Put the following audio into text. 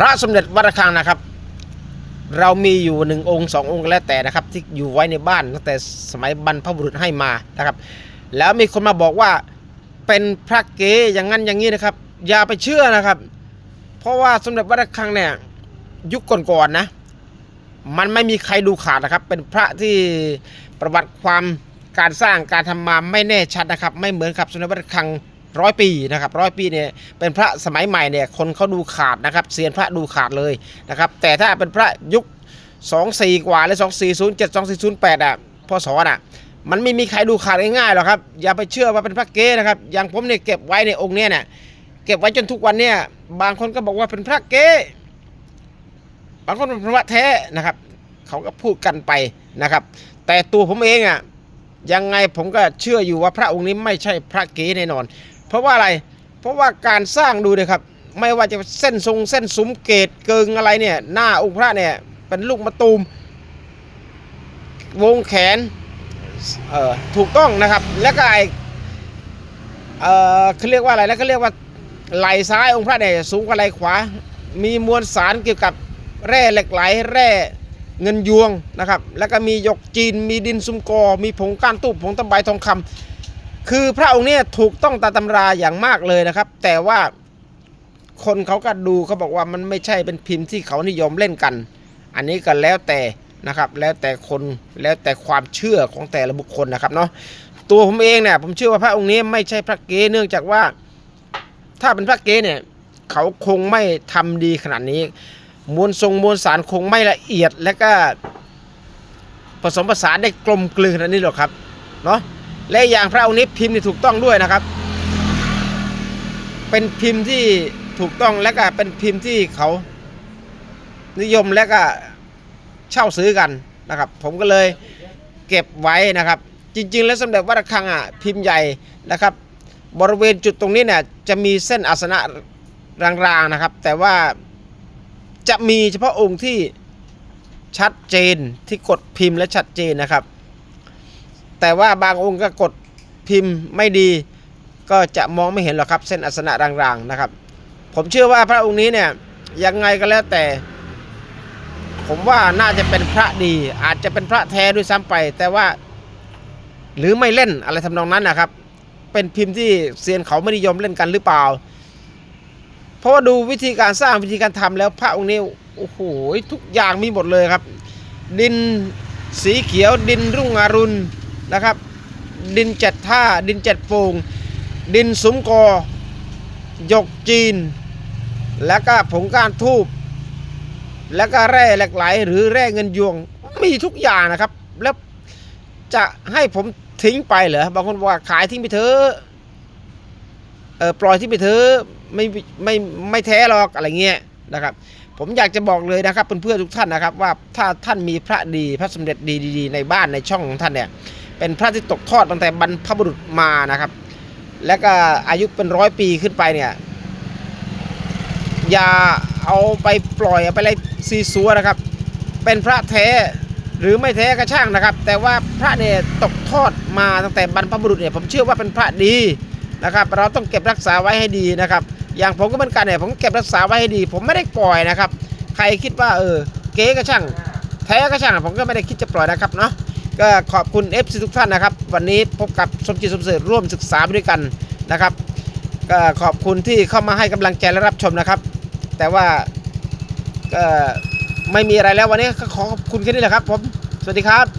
พระสมเด็จวัดระฆังนะครับ เรามีอยู่หนึ่งองค์สององค์ก็แล้วแต่นะครับ ที่อยู่ไว้ในบ้านตั้งแต่สมัยบรรพบุรุษให้มานะครับ แล้วมีคนมาบอกว่าเป็นพระเก๋อย่างนั้นอย่างนี้นะครับ อย่าไปเชื่อนะครับ เพราะว่าสมเด็จวัดระฆังเนี่ยยุคก่อนๆนะมันไม่มีใครดูขาดนะครับ เป็นพระที่ประวัติความการสร้างการทำมาไม่แน่ชัดนะครับ ไม่เหมือนกับสมเด็จวัดระฆัง ร้อยปีนะครับร้อยปีเนี่ยเป็นพระสมัยใหม่เนี่ยคนเขาดูขาดนะครับเซียนพระดูขาดเลยนะครับแต่ถ้าเป็นพระยุค 24 กว่าหรือ2407 2408อะพศน่ะมันไม่มีใครดูขาดง่ายๆหรอกครับอย่าไปเชื่อว่าเป็นพระเก๊นะครับอย่างผมเนี่ยเก็บไว้ในองค์เนี้ยเนี่ยเก็บไว้จนทุกวันเนี่ยบางคนก็บอกว่าเป็นพระเก๊บางคนเป็นพระแท้นะครับเขาก็พูดกันไปนะครับ แต่ตัวผมเองอะยังไงผมก็เชื่ออยู่ว่าพระองค์นี้ไม่ใช่พระเก๊แน่นอน เพราะว่าอะไร เพราะว่าการสร้างดูเลยครับ ไม่ว่าจะเส้นทรงเส้นสุมเกตเกิงอะไรเนี่ย หน้าองค์พระเนี่ยเป็นลูกมะตูม วงแขนเอ่อถูกต้องนะครับ แล้วก็ไอเอ่อเขาเรียกว่าอะไรแล้วก็เรียกว่าไหลซ้ายองค์พระเนี่ยสูงกว่าไหลขวา มีมวลสารเกี่ยวกับแร่เหล็กไหลแร่เงินยวงนะครับ แล้วก็มีหยกจีน มีดินซุมกอ มีผงก้านตูบผงตะไบทองคำ คือพระองค์เนี่ยถูกต้องตาตำราอย่างมากเลยนะครับ แต่ว่าคนเขาก็ดูเขาบอกว่ามันไม่ใช่เป็นพิมพ์ที่เขานิยมเล่นกัน อันนี้ก็แล้วแต่นะครับ แล้วแต่คนแล้วแต่ความเชื่อของแต่ละบุคคลนะครับเนาะตัวผมเองเนี่ยผมเชื่อว่าพระองค์นี้ไม่ใช่พระเกเนื่องจากว่า ถ้าเป็นพระเกเนี่ยเขาคงไม่ทำดีขนาดนี้ มวลทรงมวลสารคงไม่ละเอียดและก็ผสมผสานได้กลมกลืนขนาดนี้หรอกครับเนาะ และอย่างพระองค์นี้พิมพ์นี่ถูกต้องด้วยนะครับ เป็นพิมพ์ที่ถูกต้องและก็เป็นพิมพ์ที่เขานิยมและก็เช่าซื้อกันนะครับ ผมก็เลยเก็บไว้นะครับ จริง ๆ แล้วสมเด็จวัดระฆังอะพิมพ์ใหญ่นะครับ บริเวณจุดตรงนี้เนี่ยจะมีเส้นอาสนะรางๆนะครับ แต่ว่าจะมีเฉพาะองค์ที่ชัดเจนที่กดพิมพ์และชัดเจนนะครับ แต่ว่าบางองค์ก็กดพิมพ์ไม่ดี ก็จะมองไม่เห็นหรอกครับ เส้นอาสนะรางๆนะครับ ผมเชื่อว่าพระองค์นี้เนี่ยยังไงก็แล้วแต่ ผมว่าน่าจะเป็นพระดี อาจจะเป็นพระแท้ด้วยซ้ำไป แต่ว่า หรือไม่เล่นอะไรทำนองนั้นนะครับ เป็นพิมพ์ที่เซียนเขาไม่นิยมเล่นกันหรือเปล่า เพราะว่าดูวิธีการสร้างวิธีการทำแล้วพระองค์นี้โอ้โหทุกอย่างมีหมดเลยครับ ดินสีเขียวดินรุ่งอรุณ นะครับ ดินเจ็ดท่า ดินเจ็ดโป่งดินสุมกอหยกจีน แล้วก็ผงก้านทูบแล้วก็แร่เหล็กไหลหรือแร่เงินยวงมีทุกอย่างนะครับ แล้วจะให้ผมทิ้งไปเหรอบางคนบอกว่าขายทิ้งไปเถอะเออปล่อยทิ้งไปเถอะไม่ไม่ไม่แท้หรอกอะไรเงี้ยนะครับ ผมอยากจะบอกเลยนะครับเพื่อนๆทุกท่านนะครับ ว่าถ้าท่านมีพระดีพระสมเด็จดีๆในบ้านในช่องของท่านเนี่ย เป็นพระที่ตกทอดตั้งแต่บรรพบุรุษมานะครับ แล้วก็อายุเป็นร้อยปีขึ้นไปเนี่ย อย่าเอาไปปล่อยเอาไปอะไรซีซัวนะครับ เป็นพระแท้หรือไม่แท้ก็ช่างนะครับ แต่ว่าพระเนี่ยตกทอดมาตั้งแต่บรรพบุรุษเนี่ยผมเชื่อว่าเป็นพระดีนะครับ เราต้องเก็บรักษาไว้ให้ดีนะครับ อย่างผมก็เหมือนกันเนี่ยผมเก็บรักษาไว้ให้ดี ผมไม่ได้ปล่อยนะครับ ใครคิดว่าเออเก๊ก็ช่าง แท้ก็ช่างผมก็ไม่ได้คิดจะปล่อยนะครับเนาะ ก็ขอบคุณ FC ทุกท่านนะครับ วันนี้พบกับสมจิตสมเสริฐร่วมศึกษาด้วยกันนะครับ ก็ขอบคุณที่เข้ามาให้กำลังใจและรับชมนะครับ แต่ว่าก็ไม่มีอะไรแล้ววันนี้ก็ขอขอบคุณแค่นี้แหละครับผม สวัสดีครับ